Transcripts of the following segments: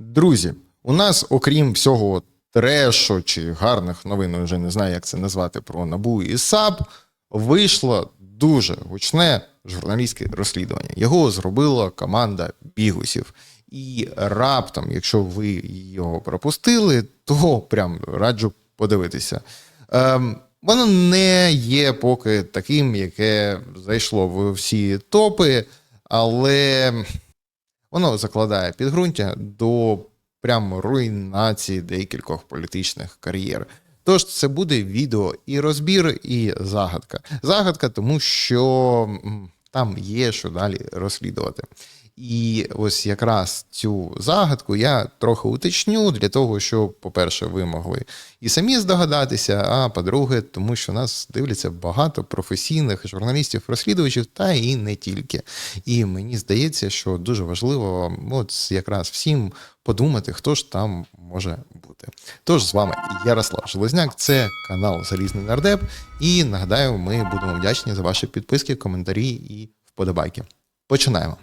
Друзі, у нас, окрім всього трешу чи гарних новин, вже не знаю, як це назвати про набу і САП, вийшло дуже гучне журналістське розслідування. Його зробила команда бігусів. І раптом, якщо ви його пропустили, то прям раджу подивитися. Ем, воно не є поки таким, яке зайшло в всі топи, але воно закладає підґрунтя до прямо руйнації декількох політичних кар'єр. Тож це буде відео і розбір, і загадка. Загадка, тому що там є що далі розслідувати. І ось якраз цю загадку я трохи уточню для того, щоб, по-перше, ви могли і самі здогадатися, а по-друге, тому що нас дивляться багато професійних журналістів-розслідувачів, та і не тільки. І мені здається, що дуже важливо от якраз всім подумати, хто ж там може бути. Тож з вами Ярослав Железняк, це канал Залізний Нардеп. І нагадаю, ми будемо вдячні за ваші підписки, коментарі і вподобайки. Починаємо.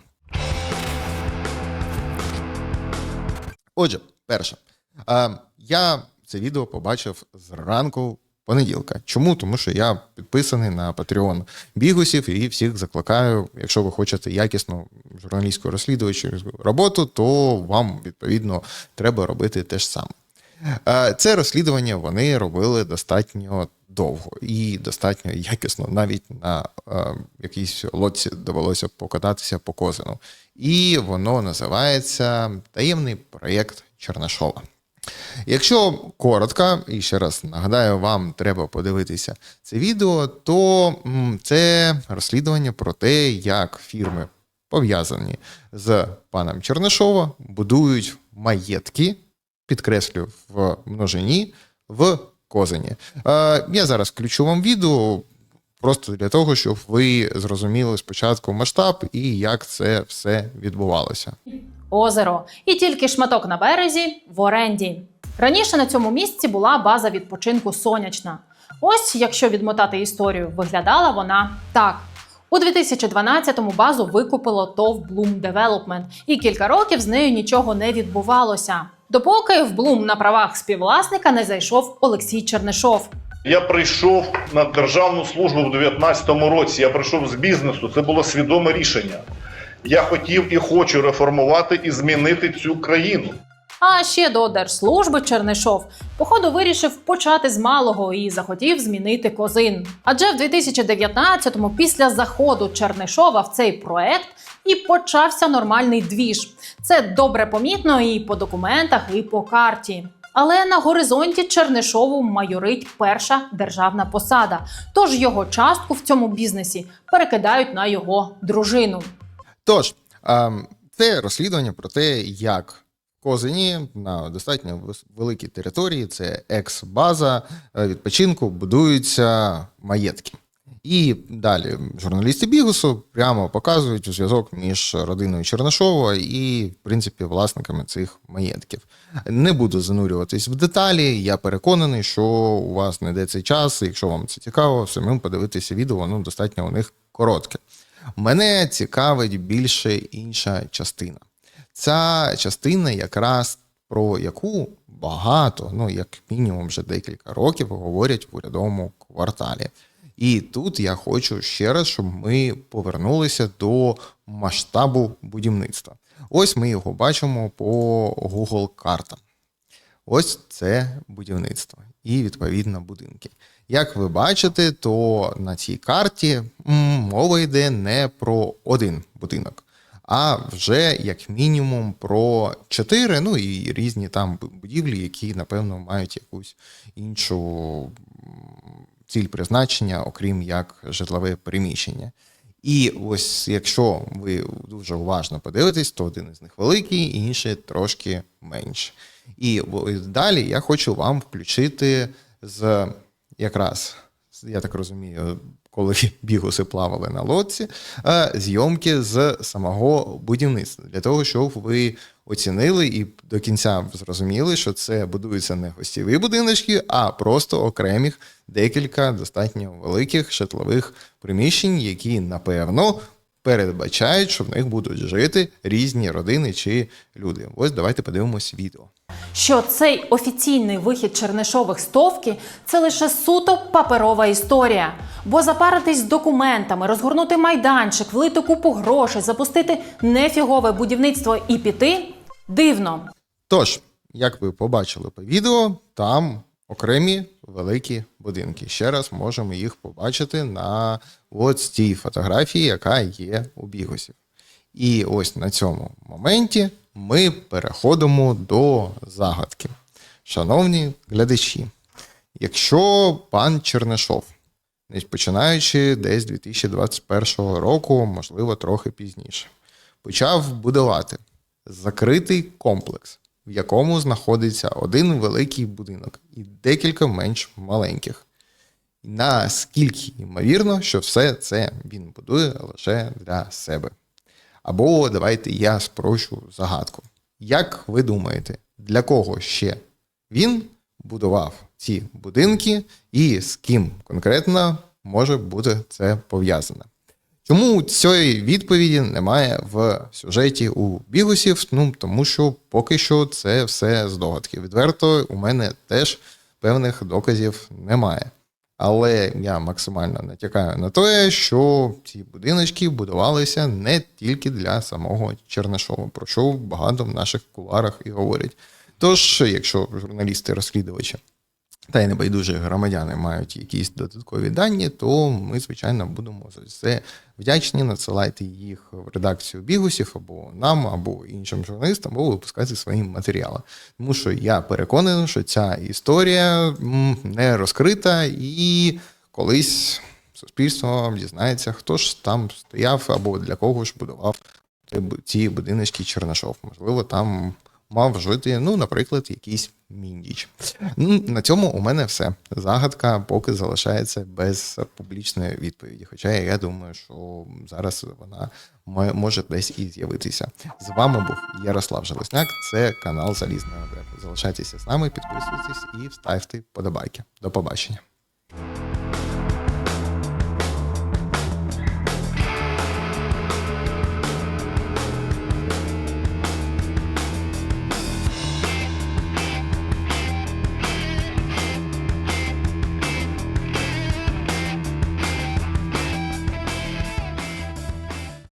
Отже, перше, е, я це відео побачив зранку понеділка. Чому? Тому що я підписаний на Patreon бігусів і всіх закликаю, якщо ви хочете якісну журналістську розслідувачу роботу, то вам відповідно треба робити те ж саме. Е, Це розслідування вони робили достатньо довго і достатньо якісно. Навіть на е, якійсь лодці довелося покататися по козину. І воно називається Таємний проєкт Чернашова. Якщо коротко, і ще раз нагадаю, вам треба подивитися це відео, то це розслідування про те, як фірми, пов'язані з паном Чернишова, будують маєтки, підкреслю в множині, в Козині. Е, я зараз включу вам відео. Просто для того, щоб ви зрозуміли спочатку масштаб і як це все відбувалося. озеро і тільки шматок на березі в оренді. Раніше на цьому місці була база відпочинку сонячна. Ось, якщо відмотати історію, виглядала вона так. У 2012-му базу викупило ТОВ Bloom Development, і кілька років з нею нічого не відбувалося. Допоки в Блум на правах співвласника не зайшов Олексій Чернишов. Я прийшов на державну службу в 2019 році. Я прийшов з бізнесу. Це було свідоме рішення. Я хотів і хочу реформувати і змінити цю країну. А ще до держслужби Чернишов походу вирішив почати з малого і захотів змінити козин. Адже в 2019-му, після заходу Чернишова в цей проект, і почався нормальний двіж. Це добре помітно і по документах, і по карті. Але на горизонті Чернишову майорить перша державна посада. Тож його частку в цьому бізнесі перекидають на його дружину. Тож, ем, це розслідування про те, як Козині на достатньо великій території, це екс-база е, відпочинку, будуються маєтки. І далі журналісти Бігусу прямо показують зв'язок між родиною Чернашова і, в принципі, власниками цих маєтків. Не буду занурюватись в деталі. Я переконаний, що у вас не йде цей час. і Якщо вам це цікаво, самим подивитися відео, воно достатньо у них коротке. Мене цікавить більше інша частина. Ця частина якраз про яку багато, ну як мінімум вже декілька років говорять в урядовому кварталі. І тут я хочу ще раз, щоб ми повернулися до масштабу будівництва. Ось ми його бачимо по Google картам. Ось це будівництво і відповідно будинки. Як ви бачите, то на цій карті мова йде не про один будинок, а вже як мінімум про чотири, ну і різні там будівлі, які, напевно, мають якусь іншу ціль призначення, окрім як житлове приміщення. І ось якщо ви дуже уважно подивитесь, то один із них великий, інший трошки менше. І далі я хочу вам включити з якраз, я так розумію, коли бігуси плавали на лодці, е, зйомки з самого будівництва, для того, щоб ви оцінили і до кінця зрозуміли, що це будуються не гостєві будиночки, а просто окремих декілька достатньо великих житлових приміщень, які напевно передбачають, що в них будуть жити різні родини чи люди. Ось давайте подивимось відео. що цей офіційний вихід Чернишових з Товки – це лише суто паперова історія. Бо запаритись з документами, розгорнути майданчик, влити купу грошей, запустити нефігове будівництво і піти дивно. Тож, як ви побачили по відео, там окремі великі будинки. Ще раз можемо їх побачити на от цій фотографії, яка є у бігусів. І ось на цьому моменті ми переходимо до загадки. Шановні глядачі, якщо пан Чернишов, починаючи десь 2021 року, можливо, трохи пізніше, почав будувати закритий комплекс, в якому знаходиться один великий будинок і декілька менш маленьких. Наскільки ймовірно, що все це він будує лише для себе. Або давайте я спрощу загадку. Як ви думаєте, для кого ще він будував ці будинки і з ким конкретно може бути це пов'язане? Чому цієї відповіді немає в сюжеті у бігусів? Ну тому що поки що це все здогадки. Відверто, у мене теж певних доказів немає. Але я максимально натякаю на те, що ці будиночки будувалися не тільки для самого Чернишова, про що багато в наших куларах і говорять. Тож, якщо журналісти-розслідувачі та й небайдужі громадяни мають якісь додаткові дані, то ми, звичайно, будемо за це вдячні. Надсилайте їх в редакцію бігусів або нам, або іншим журналістам, або випускати свої матеріали. Тому що я переконаний, що ця історія не розкрита і колись суспільство дізнається, хто ж там стояв або для кого ж будував ці бу- ці будиночки Чернашов. Можливо, там мав жити, ну, наприклад, якийсь міндіч. Ну, на цьому у мене все. Загадка поки залишається без публічної відповіді. Хоча я думаю, що зараз вона може десь і з'явитися. З вами був Ярослав Железняк. Це канал Залізна Одеса. Залишайтеся з нами, підписуйтесь і ставте подобайки. До побачення.